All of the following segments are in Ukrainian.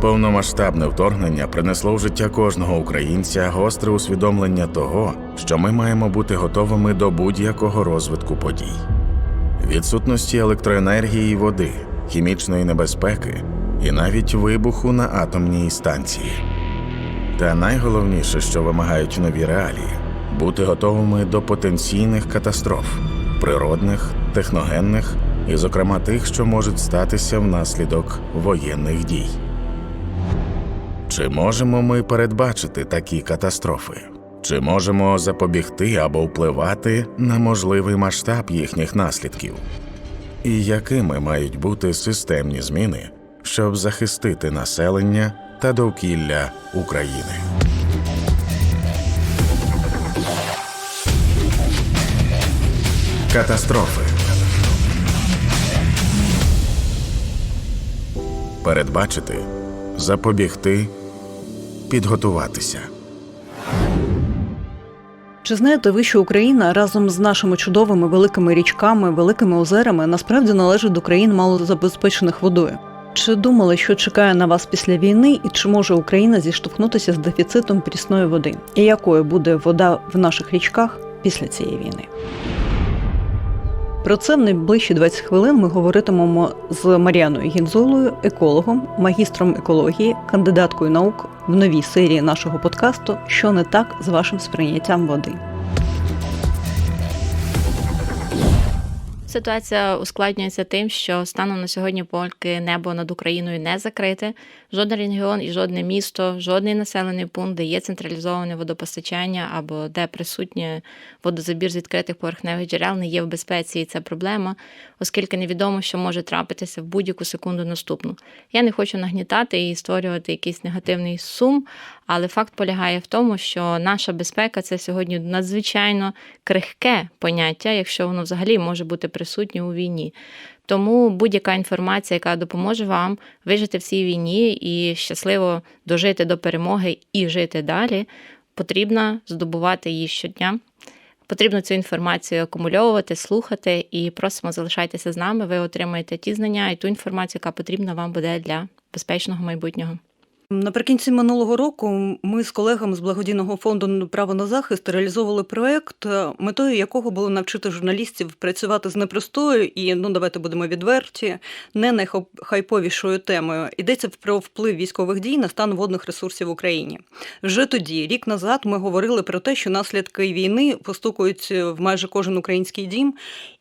Повномасштабне вторгнення принесло в життя кожного українця гостре усвідомлення того, що ми маємо бути готовими до будь-якого розвитку подій. Відсутності електроенергії води, хімічної небезпеки і навіть вибуху на атомній станції. Та найголовніше, що вимагають нові реалії бути готовими до потенційних катастроф, природних, техногенних і, зокрема, тих, що можуть статися внаслідок воєнних дій. Чи можемо ми передбачити такі катастрофи? Чи можемо запобігти або впливати на можливий масштаб їхніх наслідків? І якими мають бути системні зміни, щоб захистити населення та довкілля України? Катастрофи передбачити, запобігти, підготуватися. Чи знаєте ви, що Україна разом з нашими чудовими великими річками, великими озерами насправді належить до країн малозабезпечених водою? Чи думали, що чекає на вас після війни, і чи може Україна зіштовхнутися з дефіцитом прісної води? І якою буде вода в наших річках після цієї війни? Про це в найближчі 20 хвилин ми говоритимемо з Маріаною Гінзолою, екологом, магістром екології, кандидаткою наук в новій серії нашого подкасту Що не так з вашим сприйняттям води. Ситуація ускладнюється тим, що станом на сьогодні поки небо над Україною не закрите. Жоден регіон і жодне місто, жодний населений пункт, де є централізоване водопостачання або де присутнє водозабір з відкритих поверхневих джерел, не є в безпеці, і це проблема, оскільки невідомо, що може трапитися в будь-яку секунду наступну. Я не хочу нагнітати і створювати якийсь негативний сум, але факт полягає в тому, що наша безпека це сьогодні надзвичайно крихке поняття, якщо воно взагалі може бути присутнє у війні. Тому будь-яка інформація, яка допоможе вам вижити в цій війні і щасливо дожити до перемоги і жити далі, потрібно здобувати її щодня. Потрібно цю інформацію акумульовувати, слухати і просимо залишайтеся з нами. Ви отримаєте ті знання і ту інформацію, яка потрібна вам буде для безпечного майбутнього. Наприкінці минулого року ми з колегами з благодійного фонду право на захист реалізовували проект, метою якого було навчити журналістів працювати з непростою і ну давайте будемо відверті, не найхайповішою темою. Йдеться про вплив військових дій на стан водних ресурсів в Україні. Вже тоді, рік назад, ми говорили про те, що наслідки війни постукують в майже кожен український дім.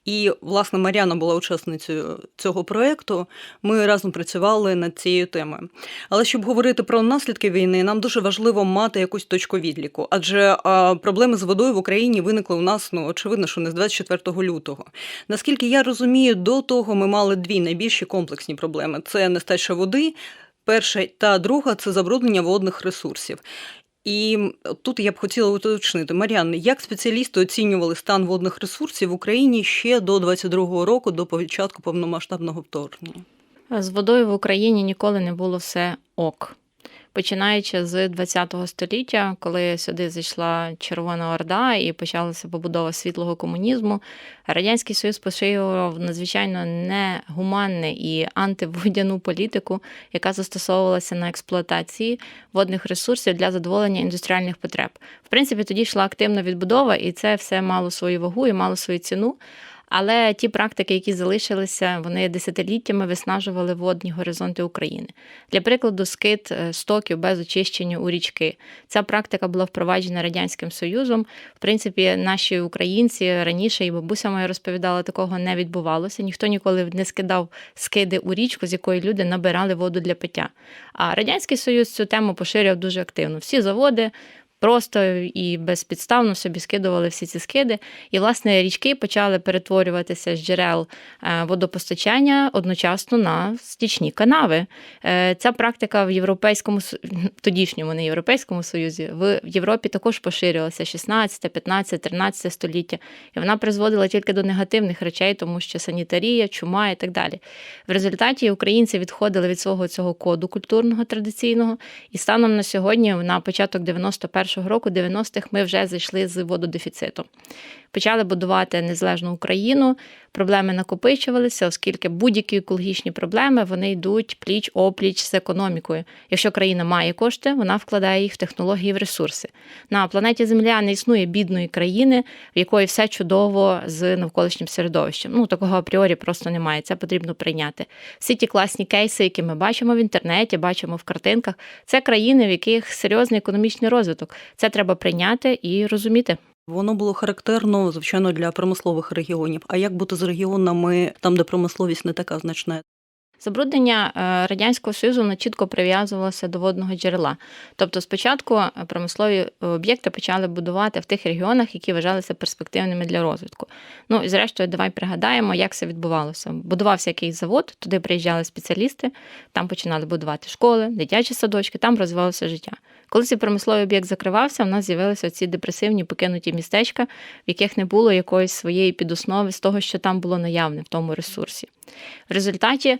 І, власне, Мар'яна була учасницею цього проєкту. Ми разом працювали над цією темою. Але щоб говорити про наслідки війни, нам дуже важливо мати якусь точку відліку, адже проблеми з водою в Україні виникли у нас, ну очевидно, що не з 24 лютого. Наскільки я розумію, до того ми мали дві найбільші комплексні проблеми: це нестача води. Перша та друга це забруднення водних ресурсів. І тут я б хотіла уточнити, Маріан, як спеціалісти оцінювали стан водних ресурсів в Україні ще до 22-го року, до початку повномасштабного вторгнення? З водою в Україні ніколи не було все ок. Починаючи з ХХ століття, коли сюди зайшла Червона Орда і почалася побудова світлого комунізму, Радянський Союз поширював надзвичайно негуманне і антиводяну політику, яка застосовувалася на експлуатації водних ресурсів для задоволення індустріальних потреб. В принципі, тоді йшла активна відбудова, і це все мало свою вагу і мало свою ціну. Але ті практики, які залишилися, вони десятиліттями виснажували водні горизонти України. Для прикладу, скид стоків без очищення у річки. Ця практика була впроваджена радянським союзом. В принципі, наші українці раніше і бабуся моя розповідала, такого не відбувалося. Ніхто ніколи не скидав скиди у річку, з якої люди набирали воду для пиття. А радянський союз цю тему поширював дуже активно. Всі заводи. Просто і безпідставно собі скидували всі ці скиди. І, власне, річки почали перетворюватися з джерел водопостачання одночасно на стічні канави. Ця практика в Європейському тодішньому не Європейському Союзі, в Європі також поширювалася 16, 15, 13 століття. І вона призводила тільки до негативних речей, тому що санітарія, чума і так далі. В результаті українці відходили від свого цього коду культурного традиційного, і станом на сьогодні, на початок 91 2021 року, 90-х, ми вже зайшли з вододефіцитом. Почали будувати незалежну Україну, проблеми накопичувалися, оскільки будь-які екологічні проблеми вони йдуть пліч опліч з економікою. Якщо країна має кошти, вона вкладає їх в технології, в ресурси. На планеті Земля не існує бідної країни, в якої все чудово з навколишнім середовищем. Ну такого апріорі просто немає. Це потрібно прийняти. Всі ті класні кейси, які ми бачимо в інтернеті, бачимо в картинках, це країни, в яких серйозний економічний розвиток. Це треба прийняти і розуміти. Воно було характерно, звичайно, для промислових регіонів. А як бути з регіонами там, де промисловість не така значна? Забруднення е, радянського союзу чітко прив'язувалося до водного джерела. Тобто, спочатку е, промислові об'єкти почали будувати в тих регіонах, які вважалися перспективними для розвитку. Ну і зрештою, давай пригадаємо, як це відбувалося. Будувався якийсь завод, туди приїжджали спеціалісти, там починали будувати школи, дитячі садочки, там розвивалося життя. Коли цей промисловий об'єкт закривався, в нас з'явилися ці депресивні покинуті містечка, в яких не було якоїсь своєї підоснови з того, що там було наявне в тому ресурсі. В результаті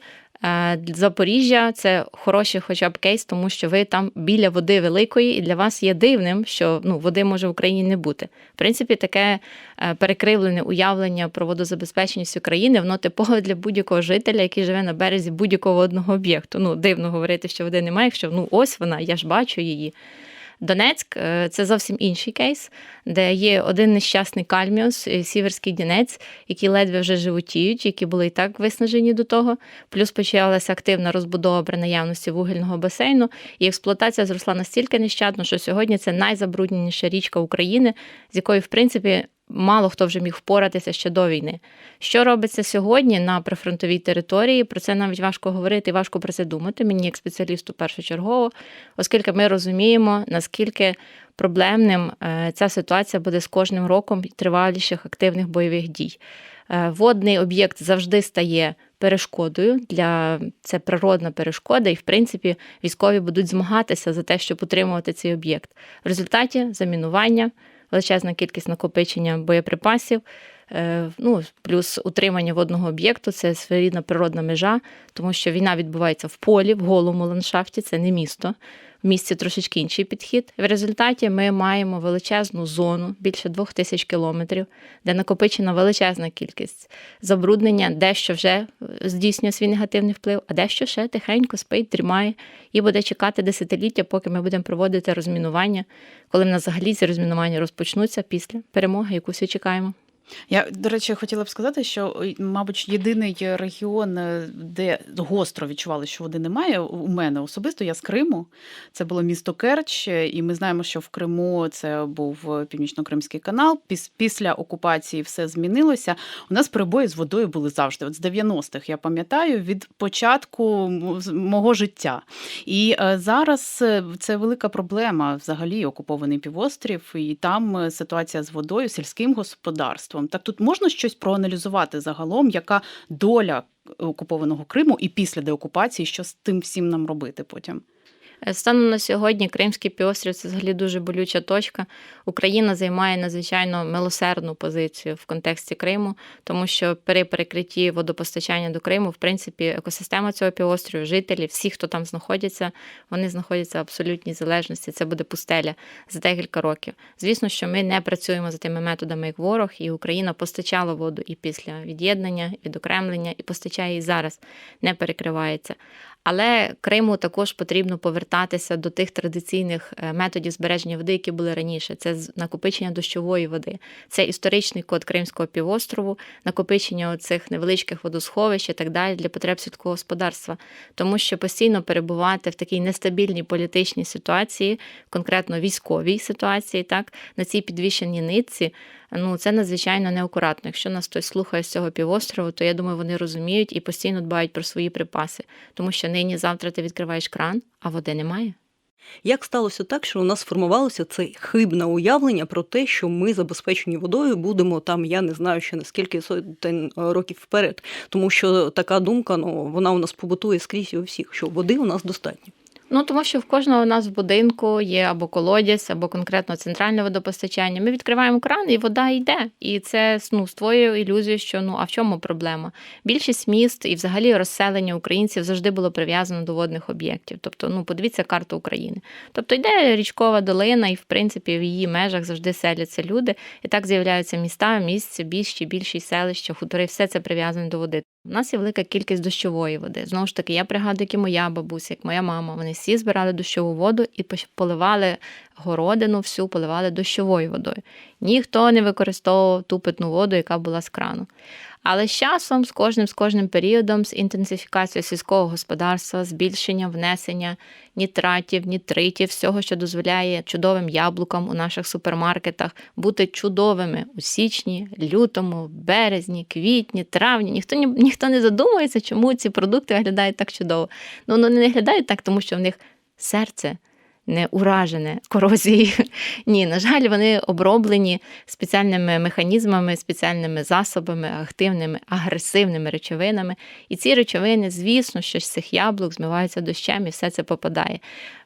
Запоріжжя це хороший хоча б кейс, тому що ви там біля води великої, і для вас є дивним, що ну, води може в Україні не бути. В принципі, таке е, перекривлене уявлення про водозабезпеченість України, воно типове для будь-якого жителя, який живе на березі будь-якого одного об'єкту. Ну, дивно говорити, що води немає, якщо ну ось вона, я ж бачу її. Донецьк е, це зовсім інший кейс, де є один нещасний кальміус, е, сіверський дінець, які ледве вже животіють, які були і так виснажені до того. Плюс почалася активна розбудова при наявності вугільного басейну, і експлуатація зросла настільки нещадно, що сьогодні це найзабрудненіша річка України, з якою, в принципі, мало хто вже міг впоратися ще до війни. Що робиться сьогодні на прифронтовій території? Про це навіть важко говорити важко про це думати. Мені як спеціалісту першочергово, оскільки ми розуміємо, наскільки проблемним е, ця ситуація буде з кожним роком триваліших активних бойових дій. Е, Водний об'єкт завжди стає перешкодою для це природна перешкода, і в принципі військові будуть змагатися за те, щоб утримувати цей об'єкт. В результаті замінування, величезна кількість накопичення боєприпасів. Е, Ну, плюс утримання водного об'єкту це своєрідна природна межа, тому що війна відбувається в полі, в голому ландшафті, це не місто. В місті трошечки інший підхід. В результаті ми маємо величезну зону, більше двох тисяч кілометрів, де накопичена величезна кількість забруднення, дещо вже е, здійснює свій негативний вплив, а дещо ще тихенько спить, дрімає і буде чекати десятиліття, поки ми будемо проводити розмінування, коли в нас взагалі ці розмінування розпочнуться після перемоги, яку всі чекаємо. Я, до речі, хотіла б сказати, що, мабуть, єдиний регіон, е, де гостро відчували, що води немає, у мене особисто, я з Криму. Це було місто Керч, і ми знаємо, що в Криму це був Північно-Кримський канал. Піс- Після окупації все змінилося. У нас перебої з водою були завжди. От з 90-х, я пам'ятаю, від початку мого життя. І е, зараз е, це велика проблема взагалі окупований півострів, і там е, ситуація з водою, сільським господарством. Так тут можна щось проаналізувати загалом, яка доля окупованого Криму і після деокупації, що з тим всім нам робити потім? Е, Станом на сьогодні Кримський півострів це взагалі дуже болюча точка. Україна займає надзвичайно милосердну позицію в контексті Криму, тому що при перекритті водопостачання до Криму, в принципі, екосистема цього півострова, жителі, всі, хто там знаходяться, вони знаходяться в абсолютній залежності. Це буде пустеля за декілька років. Звісно, що ми не працюємо за тими методами, як ворог, і Україна постачала воду і після від'єднання, відокремлення, і постачає і зараз, не перекривається. Але Криму також потрібно повертатися до тих традиційних е, методів збереження води, які були раніше. Це накопичення дощової води, це історичний код Кримського півострову, накопичення оцих невеличких водосховищ і так далі для потреб сільського господарства. Тому що постійно перебувати в такій нестабільній політичній ситуації, конкретно військовій ситуації, так на цій підвішеній нитці. Ну, це надзвичайно неакуратно. Якщо нас хтось слухає з цього півострову, то я думаю, вони розуміють і постійно дбають про свої припаси, тому що нині завтра ти відкриваєш кран, а води немає. Як сталося так, що у нас сформувалося це хибне уявлення про те, що ми забезпечені водою будемо там, я не знаю ще наскільки сотень е, років вперед, тому що така думка, ну вона у нас побутує скрізь у всіх, що води у нас достатньо. Ну, тому що в кожного у нас в будинку є або колодязь, або конкретно центральне водопостачання. Ми відкриваємо кран, і вода йде. І це ну, створює ілюзію, що ну а в чому проблема? Більшість міст і взагалі розселення українців завжди було прив'язано до водних об'єктів. Тобто, ну подивіться карту України. Тобто йде річкова долина, і в принципі в її межах завжди селяться люди. І так з'являються міста, місця, більші, більші селища, хутори, все це прив'язане до води. У нас є велика кількість дощової води. Знову ж таки, я пригадую, як і моя бабуся, як моя мама. Вони всі збирали дощову воду і поливали городину, всю поливали дощовою водою. Ніхто не використовував ту питну воду, яка була з крану. Але з часом, з кожним з кожним періодом, з інтенсифікацією сільського господарства, збільшення внесення нітратів, нітритів, всього, що дозволяє чудовим яблукам у наших супермаркетах бути чудовими у січні, лютому, березні, квітні, травні. Ніхто ні, ніхто не задумується, чому ці продукти виглядають так чудово. Ну вони не виглядають так, тому що в них серце не уражене корозією. Ні, на жаль, вони оброблені спеціальними механізмами, спеціальними засобами, активними, агресивними речовинами. І ці речовини, звісно, що з цих яблук змиваються дощем і все це попадає.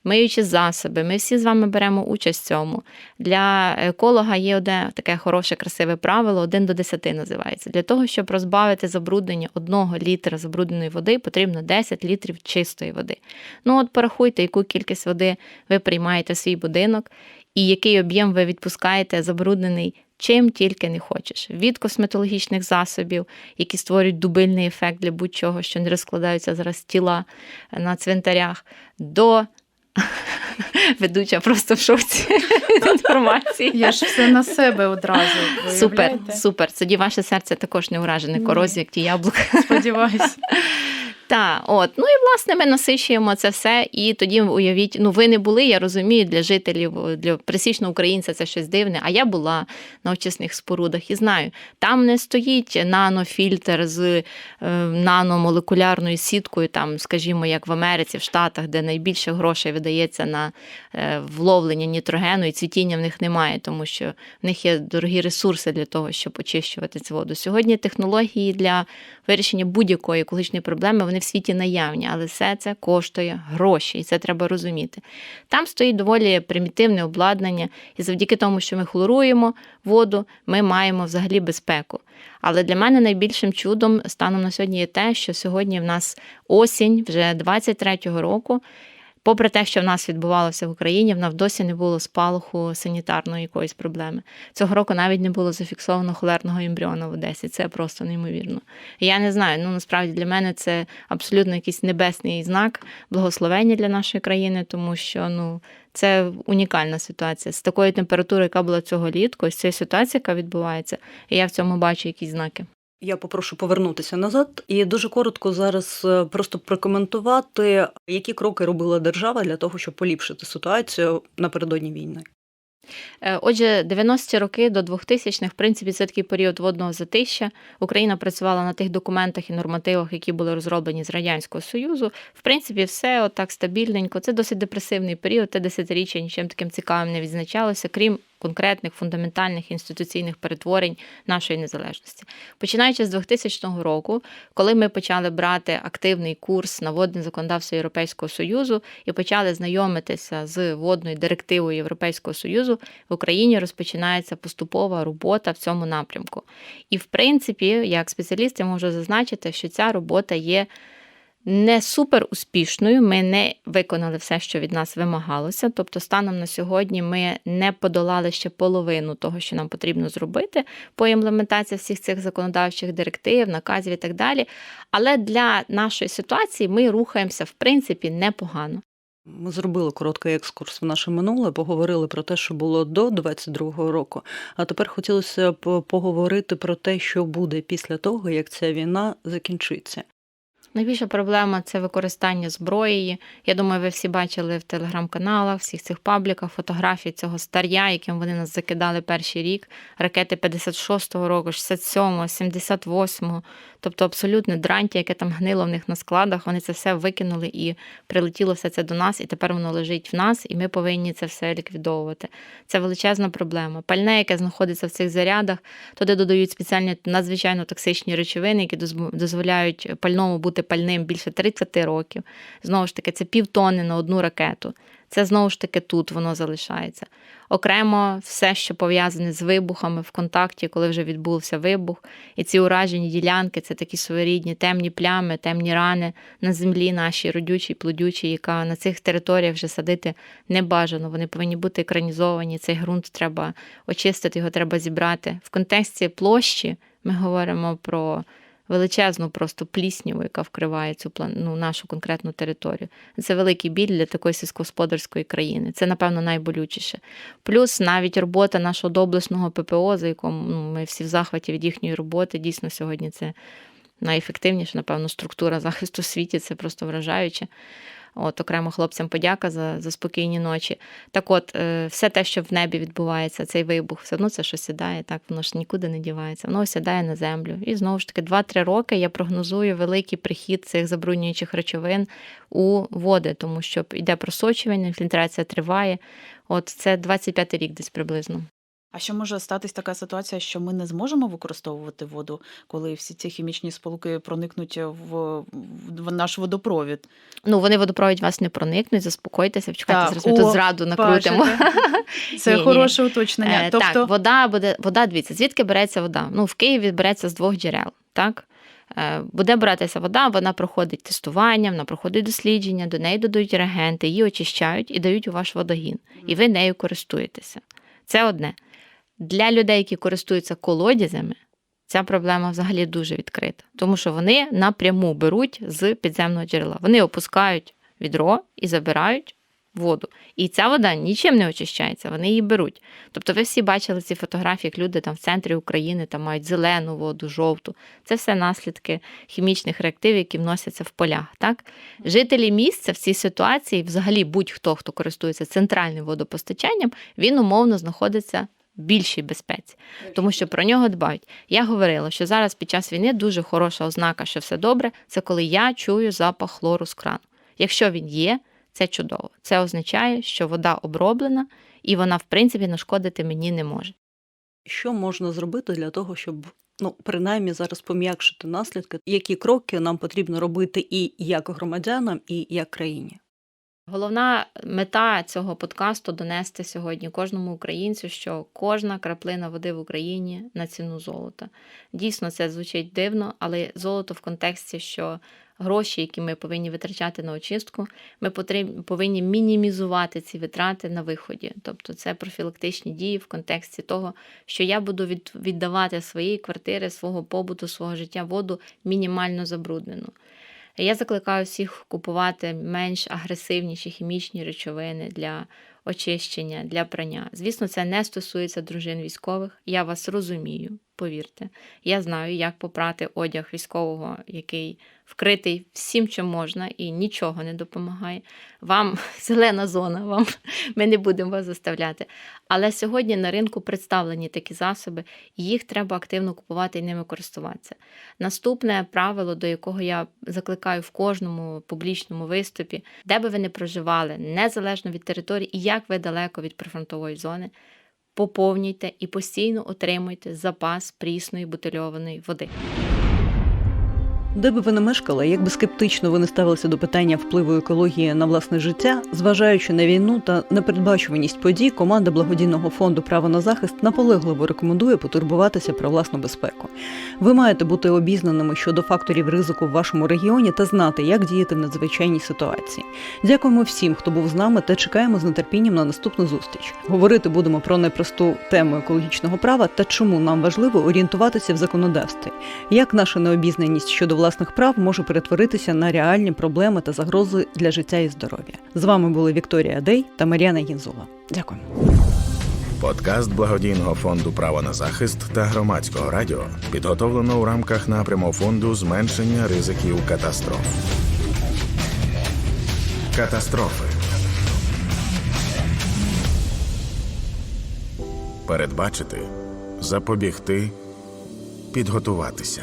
Миючи засоби, ми всі з вами беремо участь в цьому. Для еколога є одне таке хороше, красиве правило: 1 до 10 називається. Для того, щоб розбавити забруднення одного літра забрудненої води, потрібно 10 літрів чистої води. Ну от порахуйте, яку кількість води ви приймаєте свій будинок і який об'єм ви відпускаєте забруднений. Чим тільки не хочеш. Від косметологічних засобів, які створюють дубильний ефект для будь-чого, що не розкладаються зараз тіла на цвинтарях, до ведуча просто в шоці інформації. Я ж все на себе одразу. Супер, супер. Тоді ваше серце також не уражене Ні. корозією, як ті яблука. Сподіваюсь. Так, от. Ну і власне ми насичуємо це все. І тоді уявіть, ну ви не були, я розумію, для жителів, для присічного українця це щось дивне. А я була на очисних спорудах і знаю, там не стоїть нанофільтр з е, наномолекулярною сіткою, там, скажімо, як в Америці, в Штатах, де найбільше грошей видається на е, вловлення нітрогену, і цвітіння в них немає, тому що в них є дорогі ресурси для того, щоб очищувати цю воду. Сьогодні технології для вирішення будь-якої екологічної проблеми вони в світі наявні, але все це коштує гроші, і це треба розуміти. Там стоїть доволі примітивне обладнання, і завдяки тому, що ми хлоруємо воду, ми маємо взагалі безпеку. Але для мене найбільшим чудом станом на сьогодні є те, що сьогодні в нас осінь вже 23-го року. Попри те, що в нас відбувалося в Україні, в нас досі не було спалаху санітарної якоїсь проблеми. Цього року навіть не було зафіксовано холерного ембріону в Одесі. Це просто неймовірно. Я не знаю. Ну насправді для мене це абсолютно якийсь небесний знак благословення для нашої країни, тому що ну це унікальна ситуація з такою температурою, яка була цього літку, ось ця ситуація, яка відбувається, і я в цьому бачу якісь знаки. Я попрошу повернутися назад і дуже коротко зараз е, просто прокоментувати, які кроки робила держава для того, щоб поліпшити ситуацію напередодні війни. Е, Отже, 90-ті роки до 2000-х, в принципі, це такий період водного затища. Україна працювала на тих документах і нормативах, які були розроблені з Радянського Союзу. В принципі, все отак стабільненько. Це досить депресивний період, те десятиріччя нічим таким цікавим не відзначалося, крім конкретних фундаментальних інституційних перетворень нашої незалежності. Починаючи з 2000 року, коли ми почали брати активний курс на водне законодавство Європейського Союзу і почали знайомитися з водною директивою Європейського Союзу, в Україні розпочинається поступова робота в цьому напрямку. І, в принципі, як спеціаліст, я можу зазначити, що ця робота є не супер успішною. Ми не виконали все, що від нас вимагалося. Тобто, станом на сьогодні ми не подолали ще половину того, що нам потрібно зробити по імплементації всіх цих законодавчих директив, наказів і так далі. Але для нашої ситуації ми рухаємося в принципі непогано. Ми зробили короткий екскурс в наше минуле, поговорили про те, що було до 22-го року. А тепер хотілося б поговорити про те, що буде після того, як ця війна закінчиться. Найбільша проблема це використання зброї. Я думаю, ви всі бачили в телеграм-каналах, всіх цих пабліках фотографії цього стар'я, яким вони нас закидали перший рік. Ракети 56-го року, 67-го, 78-го. Тобто абсолютне дрантя, яке там гнило в них на складах, вони це все викинули і прилетіло все це до нас, і тепер воно лежить в нас, і ми повинні це все ліквідовувати. Це величезна проблема. Пальне, яке знаходиться в цих зарядах, туди додають спеціальні надзвичайно токсичні речовини, які дозволяють пальному бути пальним більше 30 років. Знову ж таки, це півтони на одну ракету. Це знову ж таки тут воно залишається. Окремо все, що пов'язане з вибухами в контакті, коли вже відбувся вибух, і ці уражені ділянки це такі своєрідні темні плями, темні рани на землі нашій родючій, плодючій, яка на цих територіях вже садити не бажано. Вони повинні бути екранізовані. Цей ґрунт треба очистити, його треба зібрати. В контексті площі ми говоримо про величезну просто плісню, яка вкриває цю ну, нашу конкретну територію. Це великий біль для такої сільськогосподарської країни. Це, напевно, найболючіше. Плюс навіть робота нашого доблесного ППО, за якому ну, ми всі в захваті від їхньої роботи, дійсно сьогодні це найефективніша, напевно, структура захисту в світі. Це просто вражаюче. От окремо хлопцям подяка за, за спокійні ночі. Так от, е, все те, що в небі відбувається, цей вибух, все одно це що сідає, так воно ж нікуди не дівається, воно сідає на землю. І знову ж таки, 2-3 роки я прогнозую великий прихід цих забруднюючих речовин у води, тому що йде просочування, інфільтрація триває. От це 25-й рік десь приблизно. А що може статись така ситуація, що ми не зможемо використовувати воду, коли всі ці хімічні сполуки проникнуть в, в наш водопровід? Ну, вони водопровід вас не проникнуть, заспокойтеся, чекайте, Так, зараз ми тут зраду накрутимо. бачите? Це хороше уточнення. Е, тобто, Так, вода буде, вода, дивіться, звідки береться вода? Ну, в Києві береться з двох джерел, так? Е, Буде братися вода, вона проходить тестування, вона проходить дослідження, до неї додають реагенти, її очищають і дають у ваш водогін. І ви нею користуєтеся. Це одне. Для людей, які користуються колодязями, ця проблема взагалі дуже відкрита, тому що вони напряму беруть з підземного джерела. Вони опускають відро і забирають воду. І ця вода нічим не очищається, вони її беруть. Тобто ви всі бачили ці фотографії, як люди там в центрі України там мають зелену воду, жовту. Це все наслідки хімічних реактивів, які вносяться в полях. Так? Жителі місця в цій ситуації, взагалі будь-хто, хто користується центральним водопостачанням, він умовно знаходиться більшій безпеці, тому що про нього дбають. Я говорила, що зараз під час війни дуже хороша ознака, що все добре, це коли я чую запах хлору з крану. Якщо він є, це чудово. Це означає, що вода оброблена і вона, в принципі, нашкодити мені не може. Що можна зробити для того, щоб ну, принаймні зараз пом'якшити наслідки? Які кроки нам потрібно робити і як громадянам, і як країні? Головна мета цього подкасту донести сьогодні кожному українцю, що кожна краплина води в Україні на ціну золота. Дійсно, це звучить дивно, але золото в контексті, що гроші, які ми повинні витрачати на очистку, ми повинні мінімізувати ці витрати на виході. Тобто це профілактичні дії в контексті того, що я буду віддавати своєї квартири, свого побуту, свого життя воду мінімально забруднену. Я закликаю всіх купувати менш агресивніші хімічні речовини для очищення, для прання. Звісно, це не стосується дружин військових. Я вас розумію, повірте. Я знаю, як попрати одяг військового, який вкритий всім, чим можна, і нічого не допомагає. Вам зелена зона, вам ми не будемо вас заставляти. Але сьогодні на ринку представлені такі засоби, і їх треба активно купувати і ними користуватися. Наступне правило, до якого я закликаю в кожному публічному виступі, де би ви не проживали, незалежно від території і як ви далеко від прифронтової зони, поповнюйте і постійно отримуйте запас прісної бутильованої води. Де би ви не мешкали, як би скептично ви не ставилися до питання впливу екології на власне життя, зважаючи на війну та непередбачуваність подій, команда благодійного фонду Право на захист наполегливо рекомендує потурбуватися про власну безпеку. Ви маєте бути обізнаними щодо факторів ризику в вашому регіоні та знати, як діяти в надзвичайній ситуації. Дякуємо всім, хто був з нами, та чекаємо з нетерпінням на наступну зустріч. Говорити будемо про непросту тему екологічного права та чому нам важливо орієнтуватися в законодавстві, як наша необізнаність щодо власних прав може перетворитися на реальні проблеми та загрози для життя і здоров'я. З вами були Вікторія Дей та Мар'яна Гінзова. Дякуємо. Подкаст благодійного фонду Право на захист та громадського радіо підготовлено у рамках напряму фонду зменшення ризиків катастроф. Катастрофи. Передбачити, запобігти, підготуватися.